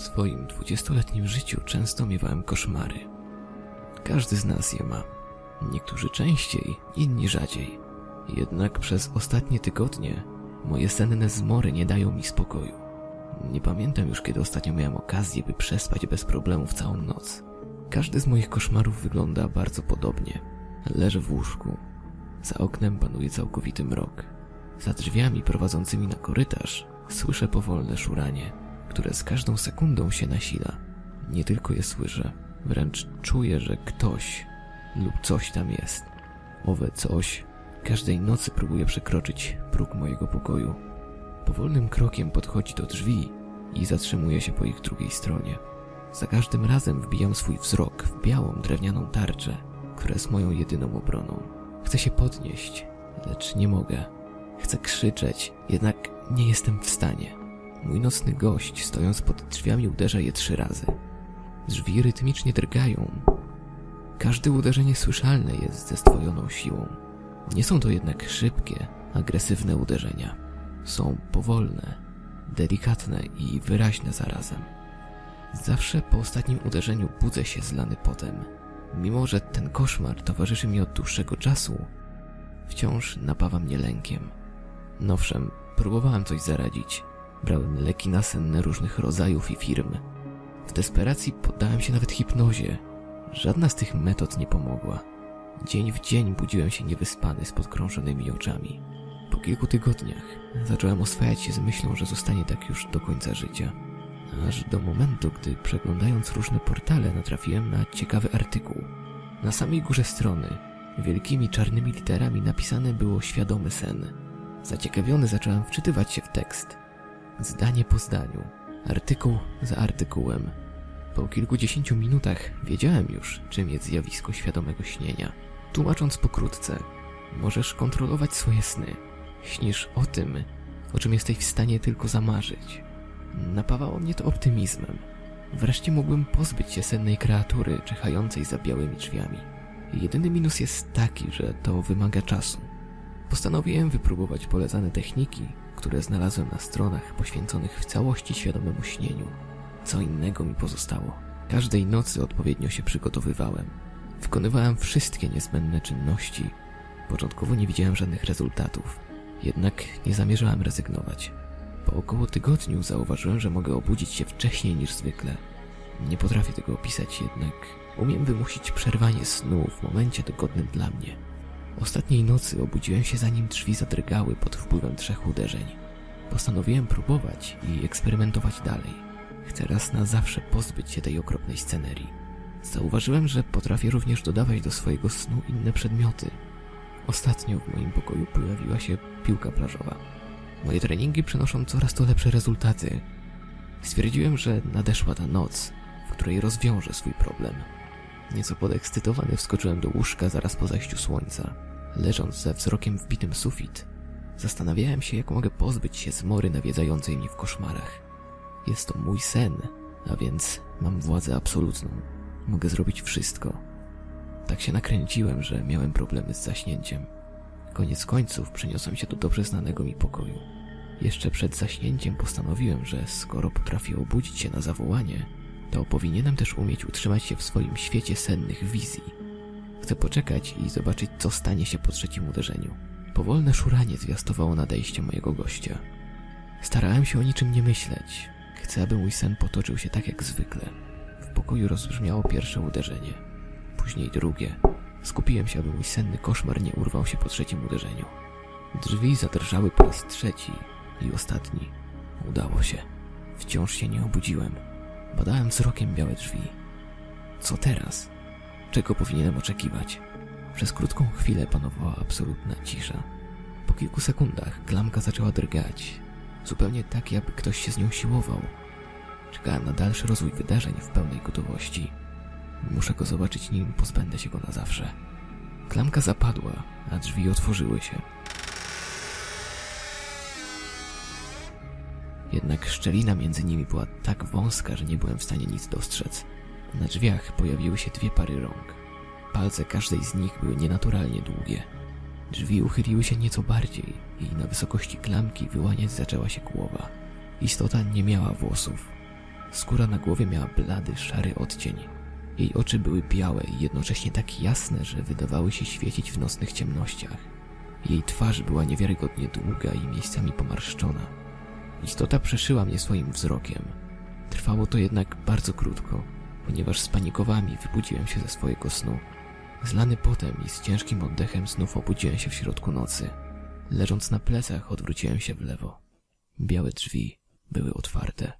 W swoim dwudziestoletnim życiu często miewałem koszmary. Każdy z nas je ma. Niektórzy częściej, inni rzadziej. Jednak przez ostatnie tygodnie moje senne zmory nie dają mi spokoju. Nie pamiętam już, kiedy ostatnio miałem okazję, by przespać bez problemów całą noc. Każdy z moich koszmarów wygląda bardzo podobnie. Leżę w łóżku. Za oknem panuje całkowity mrok. Za drzwiami prowadzącymi na korytarz słyszę powolne szuranie, które z każdą sekundą się nasila. Nie tylko je słyszę, wręcz czuję, że ktoś lub coś tam jest. Owe coś każdej nocy próbuje przekroczyć próg mojego pokoju. Powolnym krokiem podchodzi do drzwi i zatrzymuje się po ich drugiej stronie. Za każdym razem wbijam swój wzrok w białą drewnianą tarczę, która jest moją jedyną obroną. Chcę się podnieść, lecz nie mogę. Chcę krzyczeć, jednak nie jestem w stanie. Mój nocny gość, stojąc pod drzwiami, uderza je trzy razy. Drzwi rytmicznie drgają. Każde uderzenie słyszalne jest ze stwojoną siłą. Nie są to jednak szybkie, agresywne uderzenia. Są powolne, delikatne i wyraźne zarazem. Zawsze po ostatnim uderzeniu budzę się zlany potem. Mimo, że ten koszmar towarzyszy mi od dłuższego czasu, wciąż napawa mnie lękiem. No Owszem, próbowałem coś zaradzić. Brałem leki nasenne różnych rodzajów i firm. W desperacji poddałem się nawet hipnozie. Żadna z tych metod nie pomogła. Dzień w dzień budziłem się niewyspany z podkrążonymi oczami. Po kilku tygodniach zacząłem oswajać się z myślą, że zostanie tak już do końca życia. Aż do momentu, gdy przeglądając różne portale natrafiłem na ciekawy artykuł. Na samej górze strony, wielkimi czarnymi literami napisane było świadomy sen. Zaciekawiony zacząłem wczytywać się w tekst. Zdanie po zdaniu, artykuł za artykułem. Po kilkudziesięciu minutach wiedziałem już, czym jest zjawisko świadomego śnienia. Tłumacząc pokrótce, możesz kontrolować swoje sny. Śnisz o tym, o czym jesteś w stanie tylko zamarzyć. Napawało mnie to optymizmem. Wreszcie mógłbym pozbyć się sennej kreatury czyhającej za białymi drzwiami. Jedyny minus jest taki, że to wymaga czasu. Postanowiłem wypróbować polecane techniki, które znalazłem na stronach poświęconych w całości świadomemu śnieniu. Co innego mi pozostało. Każdej nocy odpowiednio się przygotowywałem. Wykonywałem wszystkie niezbędne czynności. Początkowo nie widziałem żadnych rezultatów, jednak nie zamierzałem rezygnować. Po około tygodniu zauważyłem, że mogę obudzić się wcześniej niż zwykle. Nie potrafię tego opisać, jednak umiem wymusić przerwanie snu w momencie dogodnym dla mnie. Ostatniej nocy obudziłem się zanim drzwi zadrgały pod wpływem trzech uderzeń. Postanowiłem próbować i eksperymentować dalej. Chcę raz na zawsze pozbyć się tej okropnej scenerii. Zauważyłem, że potrafię również dodawać do swojego snu inne przedmioty. Ostatnio w moim pokoju pojawiła się piłka plażowa. Moje treningi przynoszą coraz to lepsze rezultaty. Stwierdziłem, że nadeszła ta noc, w której rozwiążę swój problem. Nieco podekscytowany wskoczyłem do łóżka zaraz po zajściu słońca. Leżąc ze wzrokiem wbitym sufit, zastanawiałem się, jak mogę pozbyć się zmory nawiedzającej mnie w koszmarach. Jest to mój sen, a więc mam władzę absolutną. Mogę zrobić wszystko. Tak się nakręciłem, że miałem problemy z zaśnięciem. Koniec końców przeniosłem się do dobrze znanego mi pokoju. Jeszcze przed zaśnięciem postanowiłem, że skoro potrafię obudzić się na zawołanie, to powinienem też umieć utrzymać się w swoim świecie sennych wizji. Chcę poczekać i zobaczyć, co stanie się po trzecim uderzeniu. Powolne szuranie zwiastowało nadejście mojego gościa. Starałem się o niczym nie myśleć. Chcę, aby mój sen potoczył się tak jak zwykle. W pokoju rozbrzmiało pierwsze uderzenie, później drugie. Skupiłem się, aby mój senny koszmar nie urwał się po trzecim uderzeniu. Drzwi zadrżały po raz trzeci i ostatni. Udało się. Wciąż się nie obudziłem. Badałem wzrokiem białe drzwi. Co teraz? Czego powinienem oczekiwać? Przez krótką chwilę panowała absolutna cisza. Po kilku sekundach klamka zaczęła drgać. Zupełnie tak, jakby ktoś się z nią siłował. Czekałem na dalszy rozwój wydarzeń w pełnej gotowości. Muszę go zobaczyć, nim pozbędę się go na zawsze. Klamka zapadła, a drzwi otworzyły się. Jednak szczelina między nimi była tak wąska, że nie byłem w stanie nic dostrzec. Na drzwiach pojawiły się dwie pary rąk. Palce każdej z nich były nienaturalnie długie. Drzwi uchyliły się nieco bardziej i na wysokości klamki wyłaniać zaczęła się głowa. Istota nie miała włosów. Skóra na głowie miała blady, szary odcień. Jej oczy były białe i jednocześnie tak jasne, że wydawały się świecić w nocnych ciemnościach. Jej twarz była niewiarygodnie długa i miejscami pomarszczona. Istota przeszyła mnie swoim wzrokiem. Trwało to jednak bardzo krótko, ponieważ spanikowałem i wybudziłem się ze swojego snu. Zlany potem i z ciężkim oddechem znów obudziłem się w środku nocy. Leżąc na plecach odwróciłem się w lewo. Białe drzwi były otwarte.